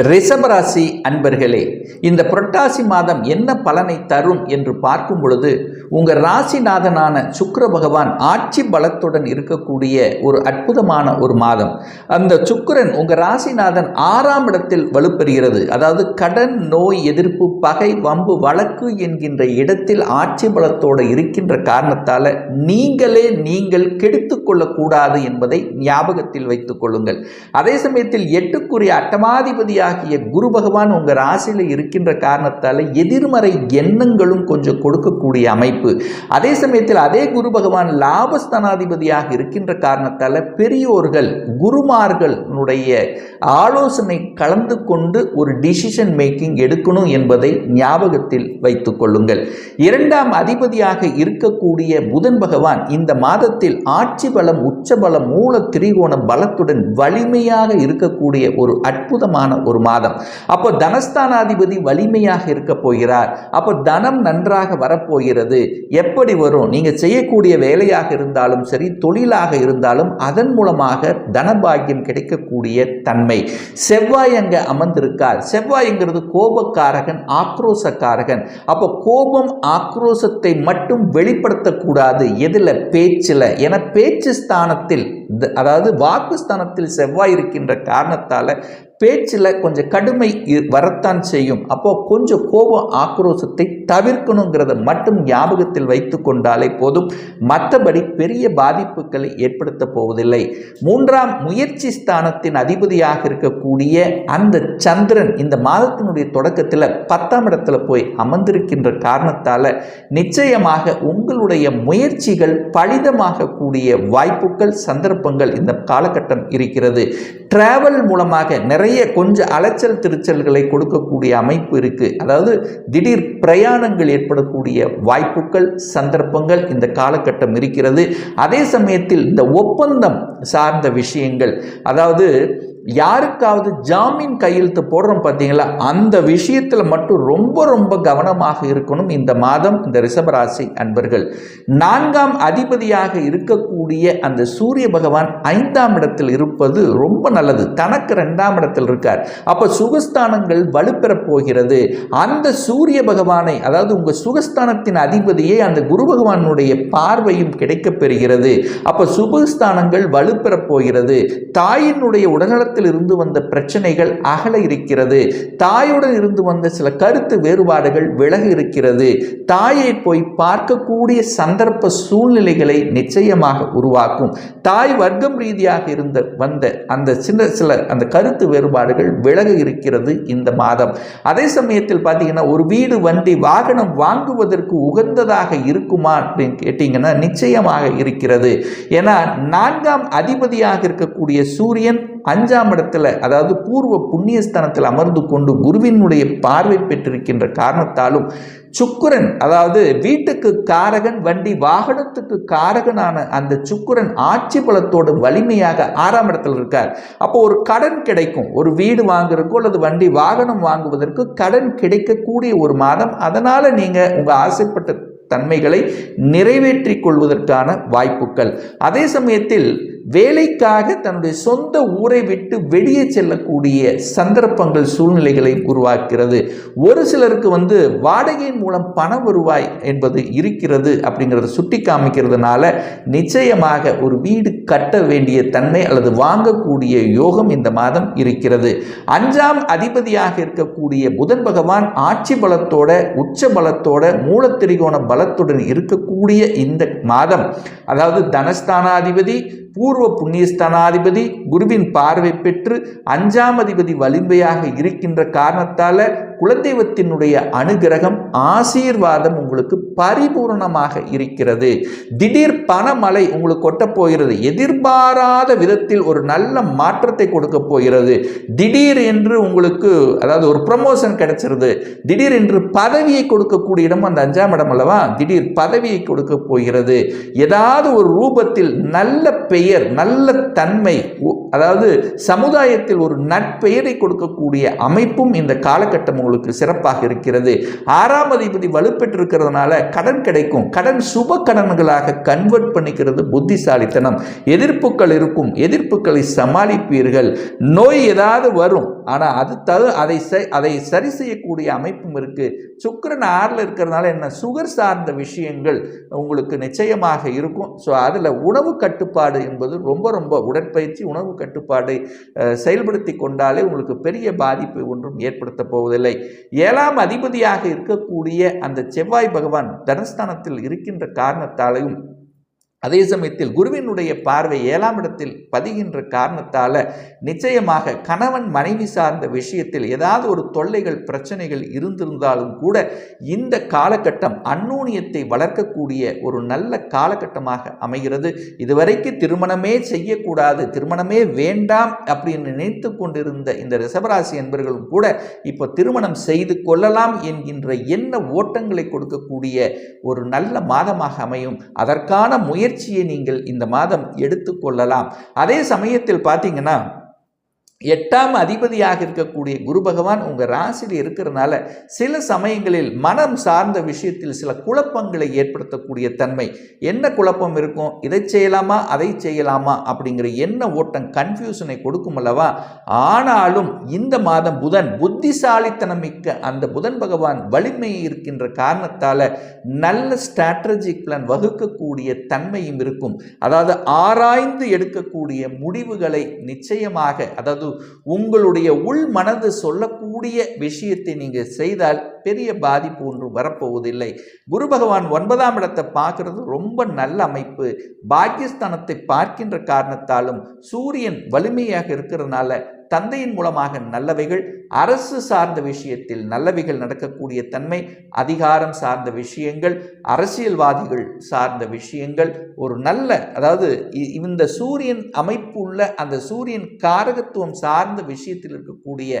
ரிஷபராசி அன்பர்களே இந்த புரட்டாசி மாதம் என்ன பலனை தரும் என்று பார்க்கும் பொழுது உங்கள் ராசிநாதனான சுக்கர பகவான் ஆட்சி பலத்துடன் இருக்கக்கூடிய ஒரு அற்புதமான ஒரு மாதம். அந்த சுக்கரன் உங்கள் ராசிநாதன் ஆறாம் இடத்தில் வலுப்பெறுகிறது. அதாவது கடன் நோய் எதிர்ப்பு பகை வம்பு வழக்கு என்கின்ற இடத்தில் ஆட்சி பலத்தோடு இருக்கின்ற காரணத்தால் நீங்களே நீங்கள் கெடுத்து கொள்ளக்கூடாது என்பதை ஞாபகத்தில் வைத்துக் கொள்ளுங்கள். அதே சமயத்தில் எட்டுக்குரிய அட்டமாதிபதியாகிய குரு பகவான் உங்கள் ராசியில் இருக்கின்ற காரணத்தால் எதிர்மறை எண்ணங்களும் கொஞ்சம் கொடுக்கக்கூடிய அமைப்பு. அதே சமயத்தில் அதே குரு பகவான் லாபஸ்தானாதிபதியாக இருக்கின்ற காரணத்தால் பெரியோர்கள் குருமார்களுடைய ஆலோசனை கலந்து கொண்டு ஒரு டிசிஷன் மேக்கிங் எடுக்கணும் என்பதை ஞாபகத்தில் வைத்துக் கொள்ளுங்கள். இரண்டாம் அதிபதியாக இருக்கக்கூடிய புதன் பகவான் இந்த மாதத்தில் ஆட்சி பலம் உச்சபலம் மூல திரிகோண பலத்துடன் வலிமையாக இருக்கக்கூடிய ஒரு அற்புதமான ஒரு ஒரு மாதம். அப்போ தனஸ்தானாதிபதி வலிமையாக இருக்க போகிறார். அப்போ தனம் நன்றாக வரப்போகிறது. எப்படி வரும்? நீங்கள் செய்யக்கூடிய வேலையாக இருந்தாலும் சரி தொழிலாக இருந்தாலும் அதன் மூலமாக தனபாகியம் கிடைக்கக்கூடிய தன்மை. செவ்வாய் அங்கே அமர்ந்திருக்கார். செவ்வாய்ங்கிறது கோபக்காரகன் ஆக்ரோசக்காரகன். அப்போ கோபம் ஆக்ரோசத்தை மட்டும் வெளிப்படுத்தக்கூடாது. எதில்? பேச்சில். என பேச்சு ஸ்தானத்தில் அதாவது வாக்கு ஸ்தானத்தில் செவ்வாய் இருக்கின்ற காரணத்தால் பேச்சில் கொஞ்சம் கடுமை வரத்தான் செய்யும். அப்போது கொஞ்சம் கோபம் ஆக்ரோஷத்தை தவிர்க்கணுங்கிறத மட்டும் ஞாபகத்தில் வைத்து கொண்டாலே போதும். மற்றபடி பெரிய பாதிப்புகளை ஏற்படுத்த போவதில்லை. மூன்றாம் முயற்சி ஸ்தானத்தின் அதிபதியாக இருக்கக்கூடிய அந்த சந்திரன் இந்த மாதத்தினுடைய தொடக்கத்தில் பத்தாம் இடத்துல போய் அமர்ந்திருக்கின்ற காரணத்தால் நிச்சயமாக உங்களுடைய முயற்சிகள் பலிதமாகக்கூடிய வாய்ப்புகள் சந்தர்ப்பங்கள் இந்த காலகட்டம் இருக்கிறது. டிராவல் மூலமாக நிறைய கொஞ்சம் அலைச்சல் திருச்சல்களை கொடுக்கக்கூடிய அமைப்பு இருக்குது அதாவது திடீர் பிரயாணங்கள் ஏற்படக்கூடிய வாய்ப்புகள் சந்தர்ப்பங்கள் இந்த காலகட்டம் இருக்கிறது. அதே சமயத்தில் இந்த ஒப்பந்தம் சார்ந்த விஷயங்கள் அதாவது யாருக்காவது ஜாமீன் கையெழுத்து போடுறோம் பார்த்தீங்களா? அந்த விஷயத்தில் மட்டும் ரொம்ப ரொம்ப கவனமாக இருக்கணும் இந்த மாதம் இந்த ரிஷபராசி அன்பர்கள். நான்காம் அதிபதியாக இருக்கக்கூடிய அந்த சூரிய பகவான் ஐந்தாம் இடத்தில் இருப்பது ரொம்ப நல்லது. தனக்கு ரெண்டாம் இடத்தில் இருக்கார். அப்போ சுகஸ்தானங்கள் வலுப்பெறப் போகிறது. அந்த சூரிய பகவானை அதாவது உங்கள் சுகஸ்தானத்தின் அதிபதியே அந்த குரு பகவானுடைய பார்வையும் கிடைக்கப் பெறுகிறது. அப்போ சுகஸ்தானங்கள் வலுப்பெறப் போகிறது. தாயினுடைய உடல்நலத்தில் இருந்து வந்த பிரச்சனைகள் அகல இருக்கிறது. தாயுடன் இருந்து வந்த சில கருத்து வேறுபாடுகள் விலக இருக்கிறது. தாயை போய் பார்க்கக்கூடிய சந்தர்ப்ப சூழ்நிலைகளை நிச்சயமாக உருவாக்கும். தாய் வர்க்கம் ரீதியாக இருந்த வந்த அந்த சின்ன சில அந்த கருத்து வேறுபாடுகள் விலக இருக்கிறது இந்த மாதம். அதே சமயத்தில் பார்த்தீங்கன்னா ஒரு வீடு வண்டி வாகனம் வாங்குவதற்கு உகந்ததாக இருக்குமா அப்படின்னு கேட்டிங்கன்னா நிச்சயமாக இருக்கிறது. ஏன்னா நான்காம் அதிபதியாக இருக்கக்கூடிய சூரியன் அஞ்சாம் இடத்துல அதாவது பூர்வ புண்ணியஸ்தானத்தில் அமர்ந்து கொண்டு குருவினுடைய பார்வை பெற்றிருக்கின்ற காரணத்தாலும் சுக்குரன் அதாவது வீட்டுக்கு காரகன் வண்டி வாகனத்துக்கு காரகனான அந்த சுக்குரன் ஆட்சி பலத்தோடு வலிமையாக ஆறாம் இடத்தில் இருக்கார். அப்போ ஒரு கடன் கிடைக்கும். ஒரு வீடு வாங்குறதுக்கோ அல்லது வண்டி வாகனம் வாங்குவதற்கு கடன் கிடைக்கக்கூடிய ஒரு மாதம். அதனால் நீங்கள் உங்கள் ஆசைப்பட்ட தன்மைகளை நிறைவேற்றி கொள்வதற்கான வாய்ப்புகள். அதே சமயத்தில் வேலைக்காக தன்னுடைய சொந்த ஊரை விட்டு வெளியே செல்லக்கூடிய சந்தர்ப்பங்கள் சூழ்நிலைகளை உருவாக்கிறது ஒரு சிலருக்கு வந்து வாடகையின் மூலம் பண வருவாய் என்பது இருக்கிறது அப்படிங்கிறத சுட்டி காமிக்கிறதுனால நிச்சயமாக ஒரு வீடு கட்ட வேண்டிய தன்மை அல்லது வாங்கக்கூடிய யோகம் இந்த மாதம் இருக்கிறது. அஞ்சாம் அதிபதியாக இருக்கக்கூடிய புதன் பகவான் ஆட்சி பலத்தோட உச்ச பலத்தோட மூலத்திரிகோண பல பலத்துடன் இருக்கக்கூடிய இந்த மாதம் அதாவது தனஸ்தானாதிபதி பூர்வ புண்ணியஸ்தானாதிபதி குருவின் பார்வை பெற்று அஞ்சாம் அதிபதி வலிமையாக இருக்கின்ற காரணத்தால் குலதெய்வத்தினுடைய அனுகிரகம் ஆசீர்வாதம் உங்களுக்கு பரிபூரணமாக இருக்கிறது. திடீர் பணமழை உங்களுக்கு கொட்டப் போகிறது. எதிர்பாராத விதத்தில் ஒரு நல்ல மாற்றத்தை கொடுக்க போகிறது. திடீர் என்று உங்களுக்கு அதாவது ஒரு ப்ரமோஷன் கிடைச்சிருது. திடீர் என்று பதவியை கொடுக்கக்கூடிய இடம் அந்த அஞ்சாம் இடம் அல்லவா? திடீர் பதவியை கொடுக்க போகிறது. ஏதாவது ஒரு ரூபத்தில் நல்ல பெயர் நல்ல தன்மை உ- அதாவது சமுதாயத்தில் ஒரு நட்பெயரை கொடுக்கக்கூடிய அமைப்பும் இந்த காலகட்டம் உங்களுக்கு சிறப்பாக இருக்கிறது. ஆறாம் அதிபதி வலுப்பெற்றிருக்கிறதுனால கடன் கிடைக்கும். கடன் சுப கடன்களாக கன்வெர்ட் பண்ணிக்கிறது புத்திசாலித்தனம். எதிர்ப்புகள் இருக்கும். எதிர்ப்புகளை சமாளிப்பீர்கள். நோய் ஏதாவது வரும். ஆனால் அது தகு அதை அதை சரி செய்யக்கூடிய அமைப்பும் இருக்குது சுக்கிரன் ஆறில் இருக்கிறதுனால என்ன? சுகர் சார்ந்த விஷயங்கள் உங்களுக்கு நிச்சயமாக இருக்கும். ஸோ அதில் உணவு கட்டுப்பாடு என்பது ரொம்ப ரொம்ப உடற்பயிற்சி உணவு கட்டுப்பாடு செயல்படுத்தி கொண்டாலே உங்களுக்கு பெரிய பாதிப்பு ஒன்றும் ஏற்படுத்த போவதில்லை. ஏழாம் அதிபதியாக இருக்கக்கூடிய அந்த செவ்வாய் பகவான் தனஸ்தானத்தில் இருக்கின்ற காரணத்தாலையும் அதே சமயத்தில் குருவினுடைய பார்வை ஏழாம் இடத்தில் பதிகின்ற காரணத்தால் நிச்சயமாக கணவன் மனைவி சார்ந்த விஷயத்தில் ஏதாவது ஒரு தொல்லைகள் பிரச்சனைகள் இருந்திருந்தாலும் கூட இந்த காலகட்டம் அந்நூனியத்தை வளர்க்கக்கூடிய ஒரு நல்ல காலகட்டமாக அமைகிறது. இதுவரைக்கும் திருமணமே செய்யக்கூடாது திருமணமே வேண்டாம் அப்படின்னு நினைத்து கொண்டிருந்த இந்த ரிஷபராசி என்பர்களும் கூட இப்போ திருமணம் செய்து கொள்ளலாம் என்கின்ற எண்ண ஓட்டங்களை கொடுக்கக்கூடிய ஒரு நல்ல மாதமாக அமையும். அதற்கான முயற்சி முயற்சியை நீங்கள் இந்த மாதம் எடுத்துக்கொள்ளலாம். அதே சமயத்தில் பார்த்தீங்கன்னா எட்டாம் அதிபதியாக இருக்கக்கூடிய குரு பகவான் உங்கள் ராசியில் இருக்கிறனால சில சமயங்களில் மனம் சார்ந்த விஷயத்தில் சில குழப்பங்களை ஏற்படுத்தக்கூடிய தன்மை. என்ன குழப்பம் இருக்கும்? இதை செய்யலாமா? அதை செய்யலாமா? அப்படிங்கிற என்ன ஓட்டம் கன்ஃபியூஷனை கொடுக்கும் அல்லவா? ஆனாலும் இந்த மாதம் புதன் புத்திசாலித்தனமிக்க அந்த புதன் பகவான் வலிமை இருக்கின்ற காரணத்தால் நல்ல ஸ்ட்ராட்டஜிக் பிளான் வகுக்கக்கூடிய தன்மையும் இருக்கும். அதாவது ஆராய்ந்து எடுக்கக்கூடிய முடிவுகளை நிச்சயமாக அதாவது உங்களுடைய உள் மனது சொல்லக்கூடிய விஷயத்தை நீங்கள் செய்தால் பெரிய பாதிப்பு ஒன்று வரப்போவதில்லை. குரு பகவான் ஒன்பதாம் இடத்தை பார்க்கறது ரொம்ப நல்ல அமைப்பு. பாகிஸ்தானத்தை பார்க்கின்ற காரணத்தாலும் சூரியன் வலிமையாக இருக்கிறதுனால தந்தையின் மூலமாக நல்லவைகள் அரசு சார்ந்த விஷயத்தில் நல்லவைகள் நடக்கக்கூடிய தன்மை அதிகாரம் சார்ந்த விஷயங்கள் அரசியல்வாதிகள் சார்ந்த விஷயங்கள் ஒரு நல்ல அதாவது இ- இந்த சூரியன் அமைப்பு உள்ள அந்த சூரியன் காரகத்துவம் சார்ந்த விஷயத்தில் இருக்கக்கூடிய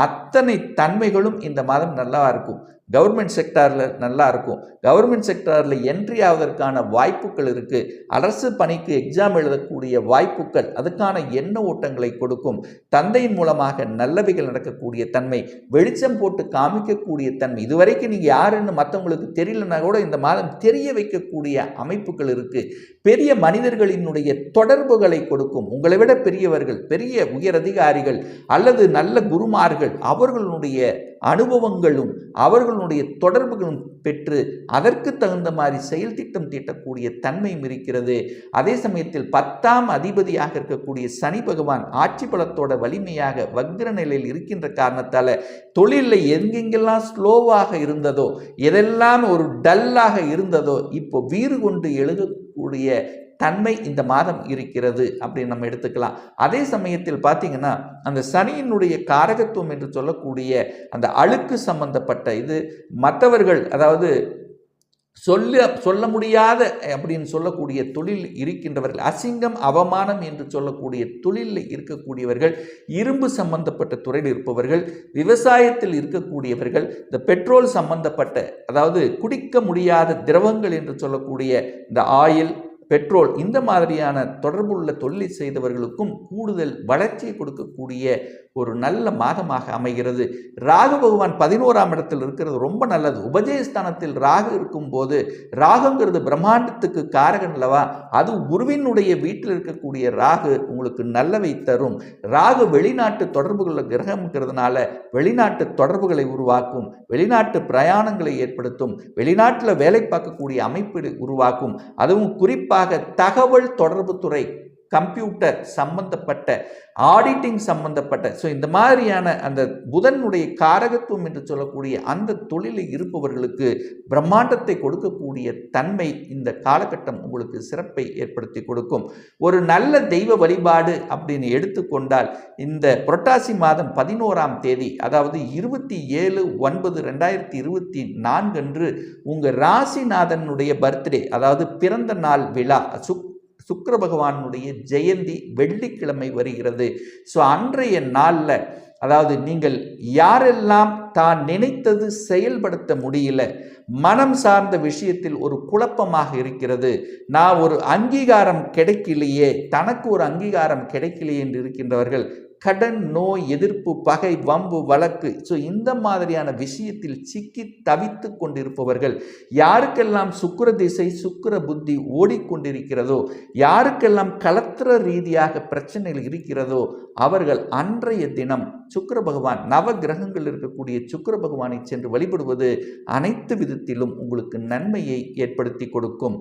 அத்தனை தன்மைகளும் இந்த மாதம் நல்லா இருக்கும். கவர்மெண்ட் செக்டாரில் நல்லா இருக்கும். கவர்மெண்ட் செக்டாரில் என்ட்ரி ஆவதற்கான வாய்ப்புகள் இருக்குது அரசு பணிக்கு எக்ஸாம் எழுதக்கூடிய வாய்ப்புகள் அதுக்கான எண்ண ஓட்டங்களை கொடுக்கும். தந்தை தந்தையின் மூலமாக நல்லவைகள் நடக்கக்கூடிய தன்மை வெளிச்சம் போட்டு காமிக்கக்கூடிய தன்மை இதுவரைக்கும் நீங்கள் யாருன்னு மற்றவங்களுக்கு தெரியலனா கூட இந்த மாதம் தெரிய வைக்கக்கூடிய அமைப்புகள் இருக்குது பெரிய மனிதர்களினுடைய தொடர்புகளை கொடுக்கும் உங்களை விட பெரியவர்கள் பெரிய உயரதிகாரிகள் அல்லது நல்ல குருமார்கள் அவர்களுடைய அனுபவங்களும் அவர்களுடைய தொடர்புகளும் பெற்று அதற்கு தகுந்த மாதிரி செயல் திட்டம் தீட்டக்கூடிய தன்மையும் இருக்கிறது. அதே சமயத்தில் பத்தாம் அதிபதியாக இருக்கக்கூடிய சனி பகவான் ஆட்சி பலத்தோட வலிமையாக வக்ர நிலையில் இருக்கின்ற காரணத்தால் தொழிலில் எங்கெங்கெல்லாம் ஸ்லோவாக இருந்ததோ எதெல்லாம் ஒரு டல்லாக இருந்ததோ இப்போ வீறு கொண்டு எழுதக்கூடிய தன்மை இந்த மாதம் இருக்கிறது அப்படின்னு நம்ம எடுத்துக்கலாம். அதே சமயத்தில் பார்த்தீங்கன்னா அந்த சனியினுடைய காரகத்துவம் என்று சொல்லக்கூடிய அந்த அழுக்கு சம்பந்தப்பட்ட இது மற்றவர்கள் அதாவது சொல்ல சொல்ல முடியாத அப்படின்னு சொல்லக்கூடிய தொழில் இருக்கின்றவர்கள் அசிங்கம் அவமானம் என்று சொல்லக்கூடிய தொழிலில் இருக்கக்கூடியவர்கள் இரும்பு சம்பந்தப்பட்ட துறையில் இருப்பவர்கள் விவசாயத்தில் இருக்கக்கூடியவர்கள் இந்த பெட்ரோல் சம்பந்தப்பட்ட அதாவது குடிக்க முடியாத திரவங்கள் என்று சொல்லக்கூடிய இந்த ஆயில் பெட்ரோல் இந்த மாதிரியான தொடர்புள்ள தொழிலை செய்தவர்களுக்கும் கூடுதல் வளர்ச்சியை கொடுக்கக்கூடிய ஒரு நல்ல மாதமாக அமைகிறது. ராகு பகவான் பதினோராம் இடத்தில் இருக்கிறது ரொம்ப நல்லது. உபஜயஸ்தானத்தில் ராகு இருக்கும்போது ராகுங்கிறது பிரம்மாண்டத்துக்கு காரகன் அல்லவா? அது குருவினுடைய வீட்டில் இருக்கக்கூடிய ராகு உங்களுக்கு நல்லவை தரும். ராகு வெளிநாட்டு தொடர்புகளில் கிரகம்ங்கிறதுனால வெளிநாட்டு தொடர்புகளை உருவாக்கும் வெளிநாட்டு பிரயாணங்களை ஏற்படுத்தும் வெளிநாட்டில் வேலை பார்க்கக்கூடிய அமைப்பு உருவாக்கும். அதுவும் குறிப்பாக தகவல் தொடர்பு துறை கம்ப்யூட்டர் சம்பந்தப்பட்ட ஆடிட்டிங் சம்பந்தப்பட்ட ஸோ இந்த மாதிரியான அந்த புதனுடைய காரகத்துவம் என்று சொல்லக்கூடிய அந்த தொழிலில் இருப்பவர்களுக்கு பிரம்மாண்டத்தை கொடுக்கக்கூடிய தன்மை இந்த காலகட்டம் உங்களுக்கு சிறப்பை ஏற்படுத்தி கொடுக்கும். ஒரு நல்ல தெய்வ வழிபாடு அப்படின்னு எடுத்துக்கொண்டால் இந்த புரட்டாசி மாதம் பதினோராம் தேதி அதாவது இருபத்தி ஏழு ஒன்பது ரெண்டாயிரத்தி இருபத்தி நான்கு அன்று உங்கள் ராசிநாதனுடைய பர்த்டே அதாவது பிறந்த நாள் விழா சுக் சுக்கர பகவானுடைய ஜெயந்தி வெள்ளிக்கிழமை வருகிறது. ஸோ அன்றைய நாளில் அதாவது நீங்கள் யாரெல்லாம் தான் நினைத்தது செயல்படுத்த முடியல மனம் சார்ந்த விஷயத்தில் ஒரு குழப்பமாக இருக்கிறது. நான் ஒரு அங்கீகாரம் கிடைக்கலையே தனக்கு ஒரு அங்கீகாரம் கிடைக்கலையே என்று இருக்கின்றவர்கள் கடன் நோய் எதிர்ப்பு பகை வம்பு வழக்கு. ஸோ இந்த மாதிரியான விஷயத்தில் சிக்கி தவித்து கொண்டிருப்பவர்கள் யாருக்கெல்லாம் சுக்கர திசை சுக்கர புத்தி ஓடிக்கொண்டிருக்கிறதோ யாருக்கெல்லாம் கலத்திர ரீதியாக பிரச்சனைகள் இருக்கிறதோ அவர்கள் அன்றைய தினம் சுக்கர பகவான் நவ கிரகங்கள் இருக்கக்கூடிய சுக்கிர பகவானை சென்று வழிபடுவது அனைத்து விதத்திலும் உங்களுக்கு நன்மையை ஏற்படுத்தி கொடுக்கும்.